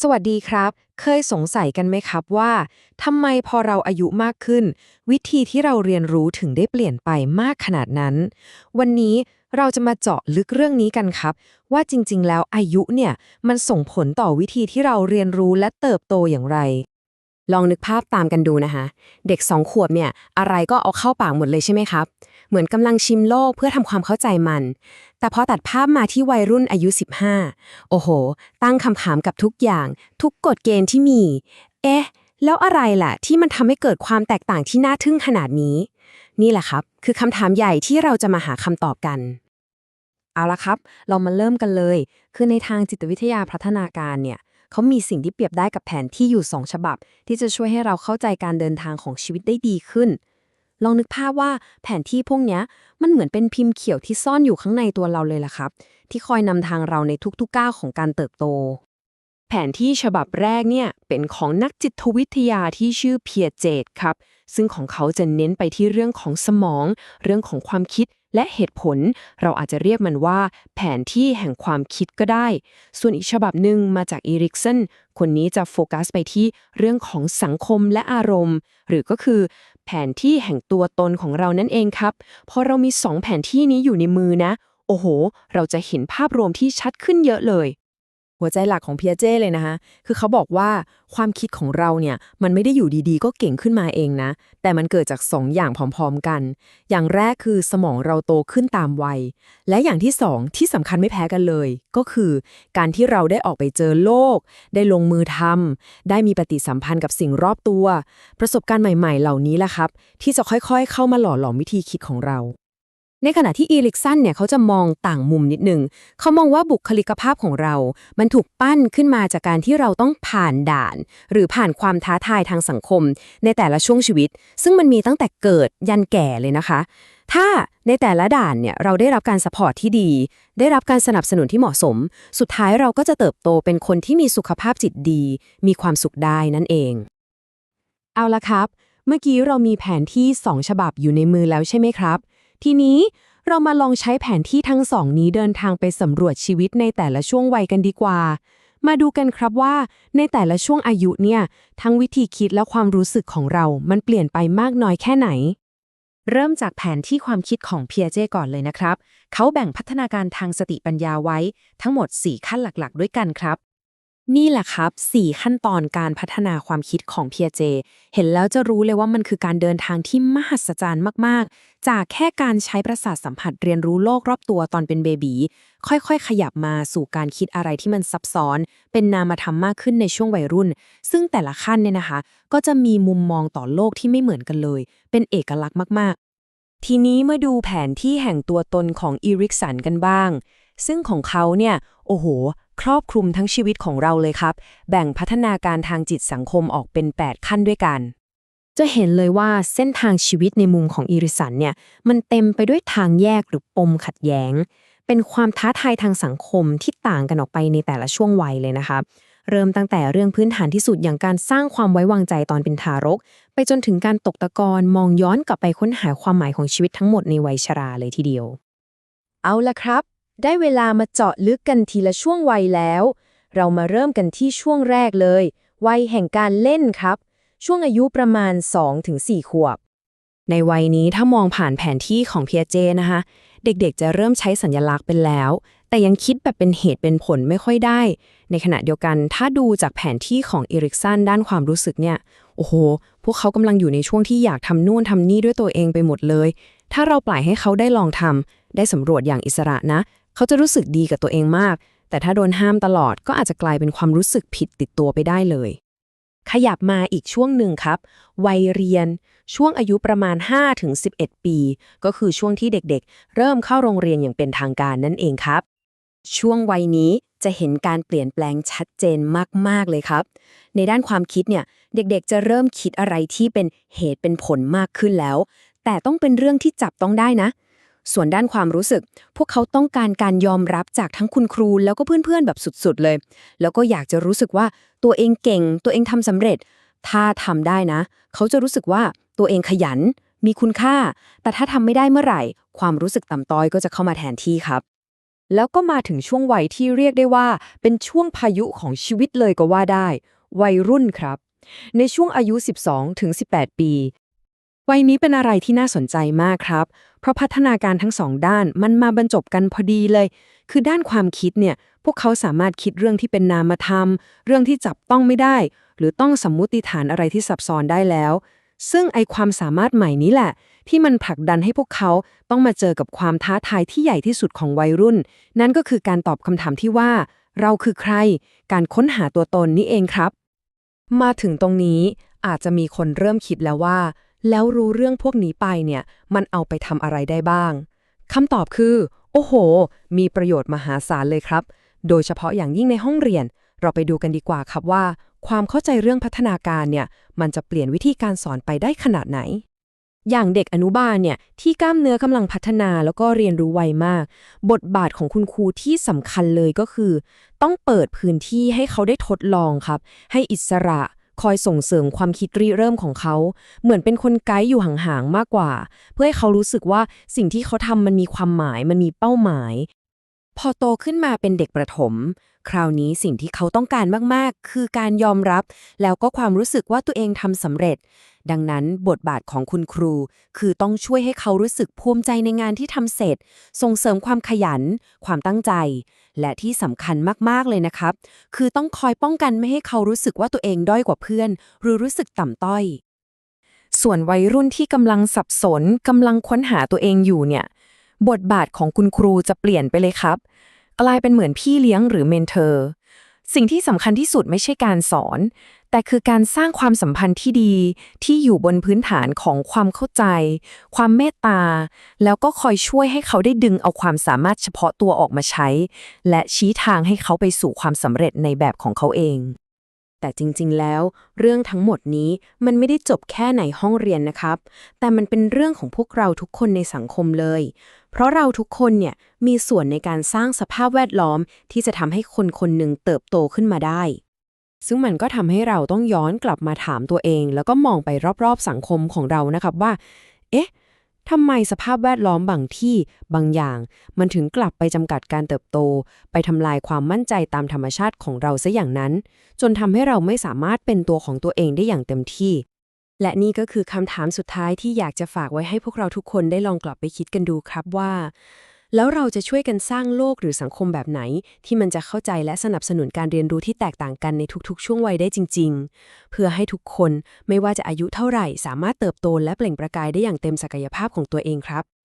สวัสดีครับ เคยสงสัยกันไหมครับว่าทำไมพอเราอายุมากขึ้น วิธีที่เราเรียนรู้ถึงได้เปลี่ยนไปมากขนาดนั้น วันนี้เราจะมาเจาะลึกเรื่องนี้กันครับ ว่าจริงๆ แล้วอายุเนี่ยมันส่งผลต่อวิธีที่เราเรียนรู้และเติบโตอย่างไร ลองนึกภาพตามกันดูนะคะ เด็กสองขวบเนี่ยอะไรก็เอาเข้าปากหมดเลยใช่ไหมครับ เหมือนกำลังชิมโลกเพื่อทำความเข้าใจมัน แต่พอตัดภาพมาที่วัยรุ่นอายุ 15 โอ้โห ตั้งคำถามกับทุกอย่าง ทุกกฎเกณฑ์ที่มี เอ๊ะ แล้วอะไรล่ะ ที่มันทำให้เกิดความแตกต่างที่น่าทึ่งขนาดนี้ นี่แหละครับ คือคำถามใหญ่ที่เราจะมาหาคำตอบกันเอาละครับ เรามาเริ่มกันเลย คือในทางจิตวิทยาพัฒนาการเนี่ย เขามีสิ่งที่เปรียบได้กับแผนที่อยู่ 2 ฉบับ ที่จะช่วยให้เราเข้าใจการเดินทางของชีวิตได้ดีขึ้น ลองนึกภาพว่าแผนที่พวกนี้มันเหมือนเป็นพิมพ์เขียวที่ซ่อนอยู่ข้างในตัวเราเลยล่ะครับ ที่คอยนำทางเราในทุกๆก้าวของการเติบโต แผนที่ฉบับแรกเนี่ยเป็นของนักจิตวิทยาที่ชื่อเพียเจตครับ ซึ่งของเขาจะเน้นไปที่เรื่องของสมอง เรื่องของความคิดและเหตุผล เราอาจจะเรียกมันว่า แผนที่แห่งความคิดก็ได้ ส่วนอีกฉบับหนึ่งมาจากอีริกสันคนนี้จะโฟกัสไปที่เรื่องของสังคมและอารมณ์ หรือก็คือ แผนที่แห่งตัวตนของเรานั่นเองครับ พอเรามีสองแผนที่นี้อยู่ในมือนะ โอ้โห เราจะเห็นภาพรวมที่ชัดขึ้นเยอะเลย หัวใจหลักของเพียเจ้เลยนะคะ คือเขาบอกว่าความคิดของเราเนี่ยมันไม่ได้อยู่ดีๆ ก็เก่งขึ้นมาเองนะ แต่มันเกิดจาก 2ออย่างพร้อมๆกัน อย่างแรกคือสมองเราโตขึ้นตามวัย และอย่างที่ 2 ที่สำคัญไม่แพ้กันเลย ก็คือการที่เราได้ออกไปเจอโลก ได้ลงมือทำได้มีปฏิสัมพันธ์กับสิ่งรอบตัว ประสบการณ์ใหม่ ๆ เหล่านี้แหละครับ ที่จะค่อยๆ เข้ามาหล่อหลอมวิธีคิดของเรา ในขณะที่อีลิกสันเนี่ยเขาจะมองต่างมุมนิดหนึ่งเขามองว่าบุคลิกภาพของเรา มันถูกปั้นขึ้นมาจากการที่เราต้องผ่านด่าน หรือผ่านความท้าทายทางสังคม ในแต่ละช่วงชีวิต ซึ่งมันมีตั้งแต่เกิดยันแก่เลยนะคะ ถ้าในแต่ละด่านเนี่ยเราได้รับการสปอร์ตที่ดี ได้รับการสนับสนุนที่เหมาะสม สุดท้ายเราก็จะเติบโตเป็นคนที่มีสุขภาพจิตดี มีความสุขได้นั่นเอง เอาละครับ เมื่อกี้เรามีแผนที่ 2 ฉบับอยู่ในมือแล้วใช่ไหมครับ ทีนี้เรามาลองใช้แผนที่ทั้งสองนี้เดินทางไปสำรวจชีวิตในแต่ละช่วงวัยกันดีกว่า มาดูกันครับว่า ในแต่ละช่วงอายุเนี่ย ทั้งวิธีคิดและความรู้สึกของเรา มันเปลี่ยนไปมากน้อยแค่ไหน เริ่มจากแผนที่ความคิดของเพียเจก่อนเลยนะครับ เขาแบ่งพัฒนาการทางสติปัญญาไว้ทั้งหมด 4 ขั้นหลักๆ ด้วยกันครับ นี่แหละครับ 4 ขั้นตอนการพัฒนาความคิดของเพียเจ เห็นแล้วจะรู้เลยว่ามันคือการเดินทางที่มหัศจรรย์มาก ๆ จากแค่การใช้ประสาทสัมผัสเรียนรู้โลกรอบตัวตอนเป็นเบบีค่อยๆ ขยับมาสู่การคิดอะไรที่มันซับซ้อน เป็นนามธรรมมากขึ้นในช่วงวัยรุ่น ซึ่งแต่ละขั้นเนี่ยนะคะ ก็จะมีมุมมองต่อโลกที่ไม่เหมือนกันเลย เป็นเอกลักษณ์มาก ๆ ทีนี้มาดูแผนที่แห่งตัวตนของอีริกสันกันบ้าง ซึ่งของเขาเนี่ย โอ้โห ครอบคลุมทั้งชีวิตของเราเลยครับ แบ่งพัฒนาการทางจิตสังคมออกเป็น 8 ขั้นด้วยกัน จะเห็นเลยว่าเส้นทางชีวิตในมุมของอีริสันเนี่ย มันเต็มไปด้วยทางแยกหรือปมขัดแย้ง เป็นความท้าทายทางสังคมที่ต่างกันออกไปในแต่ละช่วงวัยเลยนะครับเริ่มตั้งแต่เรื่องพื้นฐานที่สุดอย่างการสร้างความไว้วางใจตอนเป็นทารก ไปจนถึงการตกตะกอนมองย้อนกลับไปค้นหาความหมายของชีวิตทั้งหมดในวัยชราเลยทีเดียว เอาละครับ ได้เวลามาเจาะลึกกันทีละช่วงวัยแล้ว เรามาเริ่มกันที่ช่วงแรกเลย วัยแห่งการเล่นครับ ช่วงอายุประมาณ 2-4 ขวบ ในวัยนี้ถ้ามองผ่านแผนที่ของเพียเจนะคะ เด็กๆจะเริ่มใช้สัญลักษณ์เป็นแล้ว แต่ยังคิดแบบเป็นเหตุเป็นผลไม่ค่อยได้ ในขณะเดียวกันถ้าดูจากแผนที่ของอีริกสันด้านความรู้สึกเนี่ยโอ้โห พวกเขากำลังอยู่ในช่วงที่อยากทำนู่นทำนี่ด้วยตัวเองไปหมดเลย ถ้าเราปล่อยให้เขาได้ลองทำได้สำรวจอย่างอิสระนะ เขาจะรู้สึกดีกับตัวเองมาก แต่ถ้าโดนห้ามตลอดก็อาจจะกลายเป็นความรู้สึกผิดติดตัวไปได้เลย ขยับมาอีกช่วงหนึ่งครับ วัยเรียน ช่วงอายุประมาณ 5-11 ปี ก็คือช่วงที่เด็กๆ เริ่มเข้าโรงเรียนอย่างเป็นทางการนั่นเองครับ ช่วงวัยนี้จะเห็นการเปลี่ยนแปลงชัดเจนมาก ๆ เลยครับ ในด้านความคิดเนี่ย เด็กๆ จะเริ่มคิดอะไรที่เป็นเหตุเป็นผลมากขึ้นแล้ว แต่ต้องเป็นเรื่องที่จับต้องได้นะ ส่วนด้านความรู้สึก พวกเขาต้องการการยอมรับจากทั้งคุณครู แล้วก็เพื่อนๆแบบสุดๆเลย แล้วก็อยากจะรู้สึกว่าตัวเองเก่ง ตัวเองทำสำเร็จ ถ้าทำได้นะ เขาจะรู้สึกว่าตัวเองขยัน มีคุณค่า แต่ถ้าทำไม่ได้เมื่อไหร่ ความรู้สึกต่ำต้อยก็จะเข้ามาแทนที่ครับแล้วก็มาถึงช่วงวัยที่เรียกได้ว่า เป็นช่วงพายุของชีวิตเลยก็ว่าได้ วัยรุ่นครับ ในช่วงอายุ 12 ถึง 18 ปี วัยนี้เป็นอะไรที่น่าสนใจมากครับ เพราะพัฒนาการทั้งสองด้านมันมาบรรจบกันพอดีเลย คือด้านความคิดเนี่ย พวกเขาสามารถคิดเรื่องที่เป็นนามธรรม เรื่องที่จับต้องไม่ได้ หรือต้องสมมุติฐานอะไรที่ซับซ้อนได้แล้ว ซึ่งไอความสามารถใหม่นี้แหละ ที่มันผลักดันให้พวกเขาต้องมาเจอกับความท้าทายที่ใหญ่ที่สุดของวัยรุ่น นั่นก็คือการตอบคำถามที่ว่า เราคือใคร การค้นหาตัวตนนี่เองครับ มาถึงตรงนี้อาจจะมีคนเริ่มคิดแล้วว่า แล้วรู้เรื่องพวกนี้ไปเนี่ย มันเอาไปทำอะไรได้บ้างคำตอบคือ โอ้โห มีประโยชน์มหาศาลเลยครับ โดยเฉพาะอย่างยิ่งในห้องเรียน เราไปดูกันดีกว่าครับว่า ความเข้าใจเรื่องพัฒนาการเนี่ย มันจะเปลี่ยนวิธีการสอนไปได้ขนาดไหนอย่างเด็กอนุบาลเนี่ยที่กล้ามเนื้อกำลังพัฒนาแล้วก็เรียนรู้ไวมาก บทบาทของคุณครูที่สำคัญเลยก็คือ ต้องเปิดพื้นที่ให้เขาได้ทดลองครับ ให้อิสระ คอยส่งเสริมความคิดริเริ่มของเขา เหมือนเป็นคนไกด์อยู่ห่างๆมากกว่า เพื่อให้เขารู้สึกว่าสิ่งที่เขาทำมันมีความหมายมันมีเป้าหมาย พอโตขึ้นมาเป็นเด็กประถม คราวนี้สิ่งที่เขาต้องการมากๆ คือการยอมรับ แล้วก็ความรู้สึกว่าตัวเองทำสำเร็จ ดังนั้นบทบาทของคุณครู คือต้องช่วยให้เขารู้สึกภูมิใจในงานที่ทำเสร็จ ส่งเสริมความขยัน ความตั้งใจ และที่สำคัญมาก ๆ เลยนะครับ คือต้องคอยป้องกันไม่ให้เขารู้สึกว่าตัวเองด้อยกว่าเพื่อน หรือรู้สึกต่ำต้อย ส่วนวัยรุ่นที่กำลังสับสนกำลังค้นหาตัวเองอยู่เนี่ย บทบาทของคุณครูจะเปลี่ยนไปเลยครับ กลายเป็นเหมือนพี่เลี้ยงหรือเมนเทอร์ สิ่งที่สำคัญที่สุดไม่ใช่การสอน แต่คือการสร้างความสัมพันธ์ที่ดี ที่อยู่บนพื้นฐานของความเข้าใจ ความเมตตา แล้วก็คอยช่วยให้เขาได้ดึงเอาความสามารถเฉพาะตัวออกมาใช้ และชี้ทางให้เขาไปสู่ความสำเร็จในแบบของเขาเอง แต่จริงๆ แล้ว เรื่องทั้งหมดนี้มันไม่ได้จบแค่ในห้องเรียนนะครับ แต่มันเป็นเรื่องของพวกเราทุกคนในสังคมเลย เพราะเราทุกคนเนี่ยมีส่วนในการสร้างสภาพแวดล้อมที่จะทำให้คนคนหนึ่งเติบโตขึ้นมาได้ ซึ่งมันก็ทำให้เราต้องย้อนกลับมาถามตัวเอง แล้วก็มองไปรอบๆสังคมของเรานะครับว่า เอ๊ะ ทำไมสภาพแวดล้อมบางที่บางอย่าง มันถึงกลับไปจำกัดการเติบโต ไปทำลายความมั่นใจตามธรรมชาติของเราซะอย่างนั้น จนทำให้เราไม่สามารถเป็นตัวของตัวเองได้อย่างเต็มที่ และนี่ก็คือคำถามสุดท้ายที่อยากจะฝากไว้ให้พวกเราทุกคนได้ลองกลับไปคิดกันดูครับว่า แล้วเราจะช่วยกันสร้างโลกหรือสังคมแบบไหน ที่มันจะเข้าใจและสนับสนุนการเรียนรู้ที่แตกต่างกันในทุกๆ ช่วงวัยได้จริง ๆ เพื่อให้ทุกคนไม่ว่าจะอายุเท่าไหร่ สามารถเติบโตและเปล่งประกายได้อย่างเต็มศักยภาพของตัวเองครับ